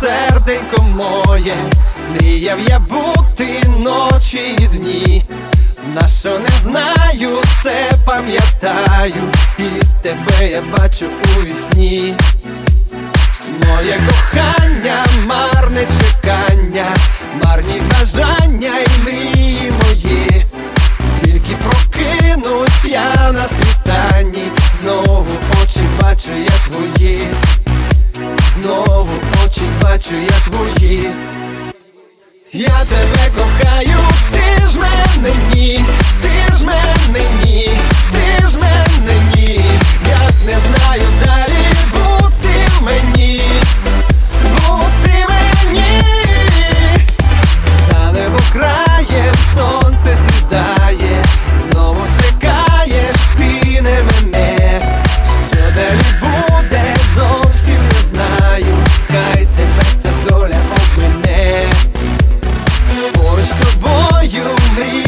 серденько моє, мріяв я бути ночі і дні. На що не знаю, все пам'ятаю, і тебе я бачу у вісні. Моє кохання, марне чекання, марні бажання і мрії мої. Тільки прокинусь я на світанні, бачу я твої. Я тебе кохаю, ти ж мене sleep.